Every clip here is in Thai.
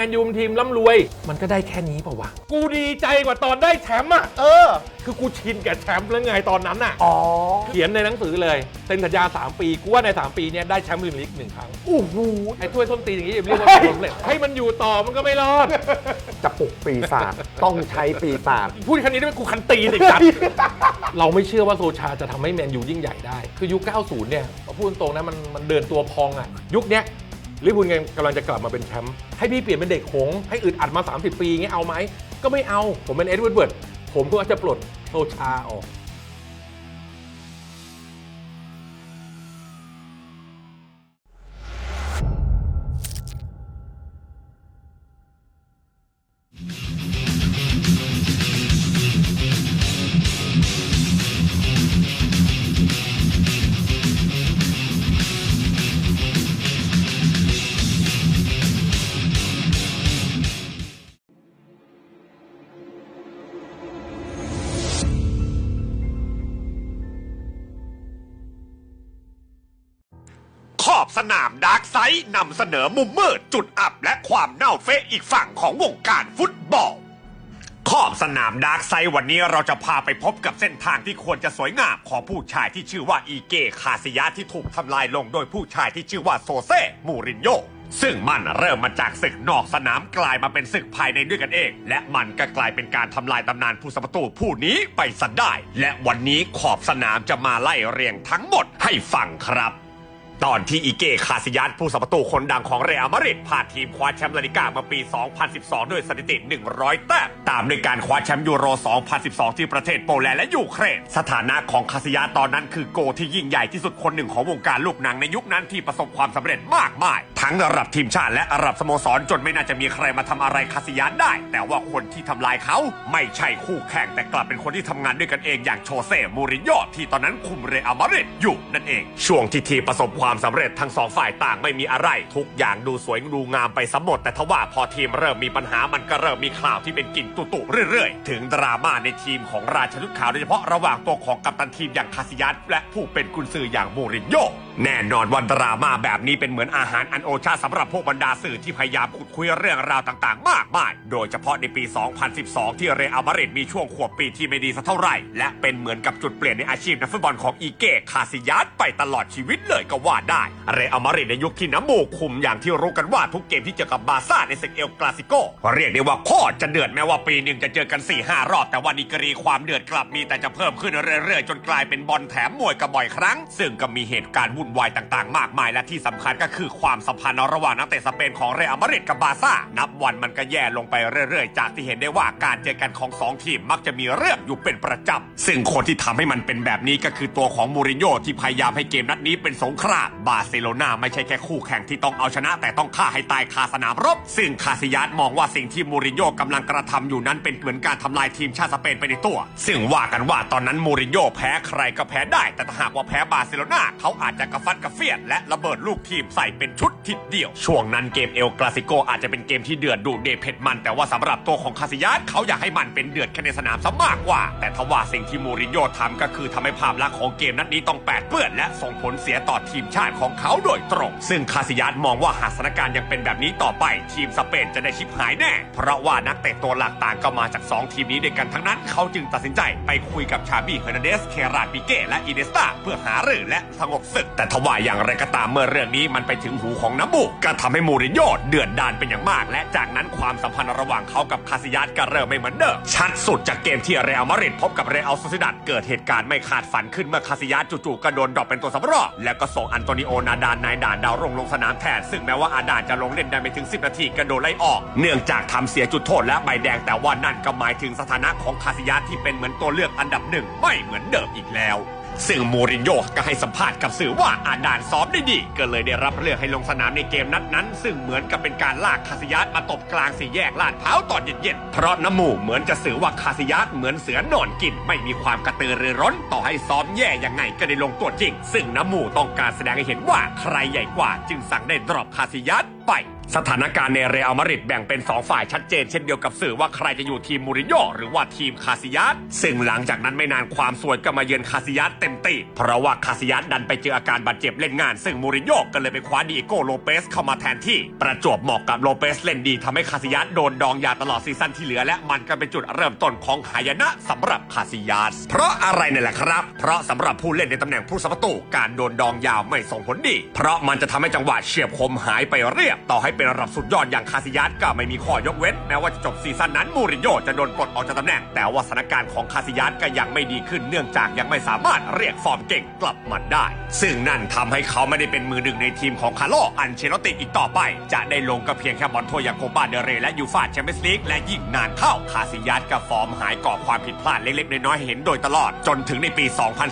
มนยูเป็นทีมร่ำรวย มันก็ได้แค่นี้เปล่าวะกูดีใจกว่าตอนได้แชมป์อะเออ คือกูชินกับแชมป์แล้วไงตอนนั้นอะอ๋อ เขียนในหนังสือเลยเซ็นสัญญา 3 ปีกูว่าใน 3 ปีเนี้ยได้แชมป์พรีเมียร์ลีกหนึ่งครั้งโอ้โหไอ้ถ้วยส้นตีนอย่างนี้อย่าเรียกว่าประสบความสำเร็จให้มันอยู่ต่อมันก็ไม่รอดจะปลุกปีศาจต้องใช้ปีศาจ พูดคันนี้ได้ไหมกูคันตีนอีกจัด เราไม่เชื่อว่าโซชาจะทำให้แมนยูยิ่งใหญ่ได้ คือยุค 90 เนี่ยพูดตรงๆนะมันมันเดินตัวพองอะ ยุคเนี้ย ลิเวอร์พูลกำลังจะกลับมาเป็นแชมป์ให้พี่เปลี่ยนเป็นเด็กหงให้อึดอัดมา 30 ปีเงี้ยเอาไหมก็ไม่เอาผมเป็นเอ็ดเวิร์ดเบิร์ดผมก็จะปลดโซชาออก ขอบสนามดาร์กไซด์นำเสนอมุมมืดจุดอับและความเน่าเฟะอีกฝั่งของวงการฟุตบอล ขอบสนามดาร์กไซด์วันนี้เราจะพาไปพบกับเส้นทางที่ควรจะสวยงามของผู้ชายที่ชื่อว่าอีเกคาซิยะที่ถูกทำลายลงโดยผู้ชายที่ชื่อว่าโซเซมูรินโญซึ่งมันเริ่มมาจากศึกนอกสนามกลายมาเป็นศึกภายในด้วยกันเอง และมันก็กลายเป็นการทำลายตำนานผู้สาประตูผู้นี้ไปซะได้ และวันนี้ขอบสนามจะมาไล่เรียงทั้งหมดให้ฟังครับ ตอนที่อีเกคาซิยัสผู้สัมประตูคนดังของเรอัลมาดริดพาทีมคว้าแชมป์ลาลิก้ามาปี 2012 ด้วยสถิติ 100 แต้มตามด้วยการคว้าแชมป์ยูโร 2012 ที่ประเทศโปแลนด์และยูเครน สถานะของคาซิยัสตอนนั้นคือโกที่ยิ่งใหญ่ที่สุดคนหนึ่งของวงการลูกหนังในยุคนั้นที่ประสบความสำเร็จมากมาย ทั้งระดับทีมชาติและระดับสโมสรจนไม่น่าจะมีใครมาทำอะไรคาซิยัสได้ แต่ว่าคนที่ทำลายเขาไม่ใช่คู่แข่งแต่กลับเป็นคนที่ทำงานด้วยกันเองอย่างโชเซ่มูรินโญ่ที่ตอนนั้นคุมเรอัลมาดริดอยู่นั่นเองช่วงที่ทีมประสบความความสำเร็จทั้งสองฝ่ายต่างไม่มีอะไร ทุกอย่างดูสวยดูงามไปสมหมดแต่ทว่าพอทีมเริ่มมีปัญหามันก็เริ่มมีข่าวที่เป็นกลิ่นตุตุเรื่อยๆ ถึงดราม่าในทีมของราชลุดขาวโดยเฉพาะระหว่างตัวของกัปตันทีมอย่างคาซิยัสและผู้เป็นกุนซืออย่างมูรินโญ่ แน่นอนวันดราม่าแบบนี้เป็นเหมือนอาหารอันโอชาสำหรับพวกบรรดาสื่อที่พยายามขุดคุยเรื่องราวต่างๆ มากมาย โดยเฉพาะในปี 2012 ที่เรอัลมาดริดมีช่วงขวบปีที่ไม่ดีสักเท่าไหร่ และเป็นเหมือนกับจุดเปลี่ยนในอาชีพนักฟุตบอลของอีเก้คาซิยัสไปตลอดชีวิตเลยก็ว่าได้ เรอัลมาดริดในยุคที่น้ำมูกคุมอย่างที่รู้กันว่าทุกเกมที่เจอกับบาร์ซ่าในศึกเอลคลาสิโกเรียกได้ว่าโคตรจะเดือดแม้ว่าปีหนึ่งจะเจอกัน4-5รอบแต่ว่าดีกรีความเดือดกลับมีแต่จะเพิ่มขึ้นเรื่อยๆ จนกลายเป็นบอลแถมมวยกันบ่อยครั้ง ซึ่งก็มีเหตุการณ์วุ่นวายต่างๆ มากมายและที่สำคัญก็คือความสัมพันธ์ระหว่างนักเตะสเปนของเรอัลมาดริดกับบาซ่า นับวันมันก็แย่ลงไปเรื่อยๆ จากที่เห็นได้ว่าการเจอกันของสองทีมมักจะมีเรื่องอยู่เป็นประจำ ซึ่งคนที่ทำให้มันเป็นแบบนี้ก็คือตัวของมูรินโญ่ที่พยายามให้เกมนัดนี้เป็นสงคราม บาร์เซโลนาไม่ใช่แค่คู่แข่งที่ต้องเอาชนะ แต่ต้องฆ่าให้ตายคาสนามรบ ซึ่งคาซิยัสมองว่าสิ่งที่มูรินโญ่กำลังกระทำอยู่นั้นเป็นเหมือนการทำลายทีมชาติสเปนไปในตัว ซึ่งว่ากันว่าตอนนั้นมูรินโญ่แพ้ใครก็แพ้ได้ แต่ถ้าหากว่าแพ้บาร์เซโลนาเขาอาจจะกระฟัดกระเฟียด และระเบิดลูกทีมใส่เป็นชุดทีเดียว ช่วงนั้นเกมเอลคลาสิโกอาจจะเป็นเกมที่เดือดดุเดเผ็ดมัน แต่ว่าสำหรับตัวของคาซิยัสเขาอยากให้มันเป็นเดือดแค่ในสนามซะมากกว่า แต่ทว่าสิ่งที่มูรินโญ่ทำก็คือทำให้ภาพลักษณ์ของเกมนัดนี้ต้องแปดเปื้อนและส่งผลเสียต่อทีมชาติของเขาโดยตรง ซึ่งคาซิยัสมองว่าหากสถานการณ์ยังเป็นแบบนี้ต่อไป ทีมสเปนจะได้ชิบหายแน่ เพราะว่านักเตะตัวหลักต่างก็มาจาก 2 ทีมนี้ด้วยกันทั้งนั้น เขาจึงตัดสินใจไปคุยกับชาบี้เฮอร์นันเดส เคราดปิเก้และอิเนสตาเพื่อหารือและสงบศึกแต่ทว่าอย่างไรก็ตามเมื่อเรื่องนี้มันไปถึงหูของน้ำมูกก็ทำให้มูรินโญ่เดือดดานเป็นอย่างมาก และจากนั้นความสัมพันธ์ระหว่างเขากับคาซิยัสก็เริ่มไม่เหมือนเดิมชัดสุดจากเกมที่เรอัลมาดริดพบกับเรอัลโซซิดัดเกิดเหตุการณ์ไม่คาดฝันขึ้นเมื่อคาซิยัสจู่ๆก็โดนดรอปเป็นตัวสำรองแล้วก็ส่งอันโตนิโอนาดานนายด่านดาวรุ่งลงสนามแทนซึ่งแม้ว่าอาดานจะลงเล่นได้ไม่ถึง 10 นาทีก็โดนไล่ออก เนื่องจากทำเสียจุดโทษและใบแดงแต่ว่านั่นก็หมายถึงสถานะของคาซิยัสที่เป็นเหมือนตัวเลือกอันดับหนึ่งไม่เหมือนเดิมอีกแล้ว ซึ่งมูรินโญ่ก็ให้สัมภาษณ์กับสื่อว่าอาดานซ้อมได้ดี ก็เลยได้รับเลือกให้ลงสนามในเกมนัดนั้น ซึ่งเหมือนกับเป็นการลากคาซิยัสมาตบกลางสี่แยกลาดพร้าวตอนเย็นๆ เพราะน้ำมูเหมือนจะสื่อว่าคาซิยัสเหมือนเสือนอนกิน ไม่มีความกระตือรือร้นต่อให้ซ้อมแย่ยังไงก็ได้ลงตัวจริง ซึ่งน้ำมูต้องการแสดงให้เห็นว่าใครใหญ่กว่า จึงสั่งได้ดรอปคาซิยัส ไป สถานการณ์ในเรอัลมาดริดแบ่งเป็น 2 ฝ่ายชัดเจนเช่นเดียวกับสื่อว่าใครจะอยู่ทีมมูรินโญ่หรือว่าทีมคาซิยัสซึ่งหลังจากนั้นไม่นานความสวยก็มาเยือนคาซิยัสเต็มตีเพราะว่าคาซิยัสดันไปเจออาการบาดเจ็บเล่นงาน ซึ่งมูรินโญ่ก็เลยไปคว้าดีเอโกโลเปสเข้ามาแทนที่ ประจวบเหมาะกับโลเปสเล่นดีทำให้คาซิยัสโดนดองยาตลอดซีซั่นที่เหลือและมันก็เป็นจุดเริ่มต้นของหายนะสำหรับคาซิยัสเพราะอะไรเนี่ยแหละครับ เพราะสำหรับผู้เล่นในตำแหน่งผู้สัประตูการโดนดองยาวไม่ส่งผลดี เพราะมันจะทำให้จังหวะเฉียบคมหายไปเรียบต่อให้เป็นระดับสุดยอดอย่างคาซิยัสก็ไม่มีข้อยกเว้นแม้ว่าจะจบซีซั่นนั้นมูรินโญ่จะโดนปลดออกจากตำแหน่ง แต่ว่าสถานการณ์ของคาซิยัสก็ยังไม่ดีขึ้นเนื่องจากยังไม่สามารถเรียกฟอร์มเก่งกลับมาได้ ซึ่งนั่นทำให้เขาไม่ได้เป็นมือหนึ่งในทีมของคาร์โลอันเชโลติอีกต่อไป จะได้ลงก็เพียงแค่บอลถ้วยอย่างโคปาเดเรและยูฟาแชมเปี้ยนส์ลีกและยิ่งนานเข้าคาซิยัสกับฟอร์มหายก่อความผิดพลาดเล็กๆน้อยๆเห็นโดยตลอด จนถึงในปี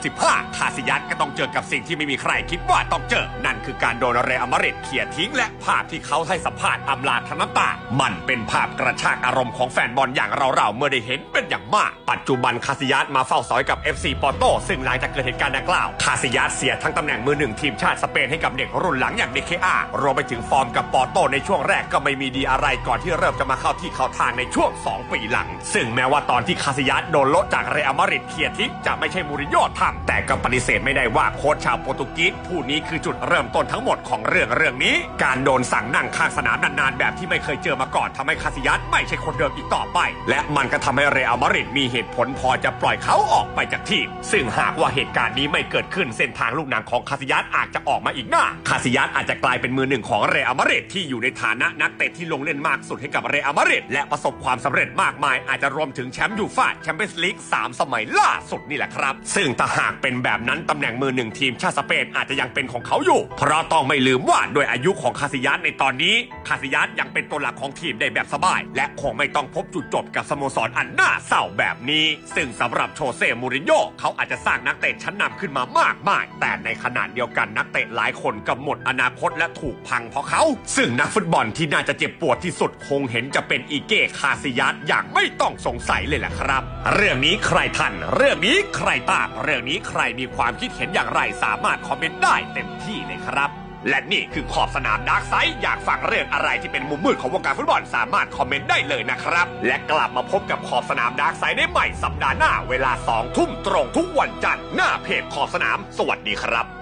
2015 คาซิยัสก็ต้องเจอกับสิ่งที่ไม่มีใครคิดว่าต้องเจอ นั่นคือการโดนเรอัมาดริดเขี่ยทิ้งและภาพที่เขาให้สัมภาษณ์อำลาทั้งน้ำตา มันเป็นภาพกระชากอารมณ์ของแฟนบอลอย่างเราๆเมื่อได้เห็นเป็นอย่างมาก ปัจจุบันคาซิยัสมาเฝ้าซอยกับ FC ปอร์โตซึ่งหลังจากเกิดเหตุการณ์ดังกล่าว คาซิยัสเสียทั้งตำแหน่งมือหนึ่งทีมชาติสเปนให้กับเด็กรุ่นหลังอย่างเดเคอารวมไปถึงฟอร์มกับปอร์โตในช่วงแรกก็ไม่มีดีอะไรก่อนที่เริ่มจะมาเข้าที่เข้าทางในช่วง 2 ปีหลัง ซึ่งแม้ว่าตอนที่คาซิยัสโดนโละจากเรอัลมาดริดเคลียร์ทิ้งจะไม่ใช่มูรินโญ่ทำแต่ก็ปฏิเสธไม่ได้ว่าโค้ชชาวโปรตุเกสผู้นี้คือจุดเริ่มต้นทั้งหมดของเรื่องเรื่องนี้ การโดนสั่งนั่งข้างสนามนานๆ แบบที่ไม่เคยเจอมาก่อนทำให้คาซิยัสไม่ใช่คนเดิมอีกต่อไป และมันก็ทำให้เรอัลมาดริดมีเหตุผลพอจะปล่อยเขาออกไปจากทีม ซึ่งหากว่าเหตุการณ์นี้ไม่เกิดขึ้นเส้นทางลูกหนังของคาซิยัสอาจจะออกมาอีกหน้า คาซิยัสอาจจะกลายเป็นมือหนึ่งของเรอัลมาดริดที่อยู่ในฐานะนักเตะที่ลงเล่นมากสุดให้กับเรอัลมาดริดและประสบความสำเร็จมากมาย อาจจะรวมถึงแชมป์ยูฟ่าแชมเปี้ยนส์ลีกสามสมัยล่าสุดนี่แหละครับ ซึ่งถ้าหากเป็นแบบนั้นตำแหน่งมือหนึ่งทีมชาติสเปนอาจจะยังเป็นของเขาอยู่ เพราะต้องไม่ลืมว่าโดยอายุของคาซิยัสในตอนนี้คาซิยัสยังเป็นตัวหลักของทีมได้แบบสบาย และคงไม่ต้องพบจุดจบกับสโมสรอันน่าเศร้าแบบนี้ ซึ่งสำหรับโชเซ่มูรินโญ่เขาอาจจะสร้างนักเตะชั้นนำขึ้นมามากมาย แต่ในขณะเดียวกันนักเตะหลายคนก็หมดอนาคตและถูกพังเพราะเขา ซึ่งนักฟุตบอลที่น่าจะเจ็บปวดที่สุดคงเห็นจะเป็นอีเก้คาซิยัสอย่างไม่ต้องสงสัยเลยแหละครับ เรื่องนี้ใครทัน เรื่องนี้ใครตามเรื่องนี้ใครมีความคิดเห็นอย่างไรสามารถคอมเมนต์ได้เต็มที่เลยครับ และนี่คือขอบสนามดาร์กไซด์อยากฟังเรื่องอะไรที่เป็นมุมมืดของวงการฟุตบอลสามารถคอมเมนต์ได้เลยนะครับ และกลับมาพบกับขอบสนามดาร์กไซด์ได้ใหม่สัปดาห์หน้า เวลา2ทุ่มตรงทุกวันจันทร์หน้าเพจขอบสนาม สวัสดีครับ